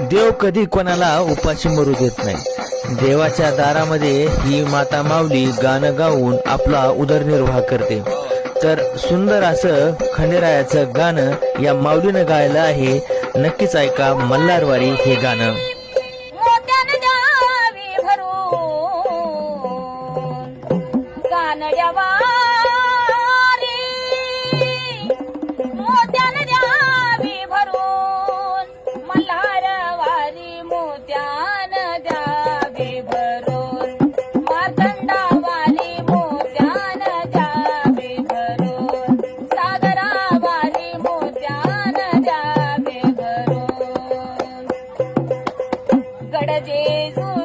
देव कधी कोणाला उपाशी मरू देत नाही. देवाच्या दारामध्ये ही माता माऊली गाणं गाऊन आपला उदरनिर्वाह करते. तर सुंदर असं खंडेरायाचं गाणं या माऊलीनं गायलं आहे. नक्कीच ऐका मल्हारवारी हे गाणं. गाणं Jésù.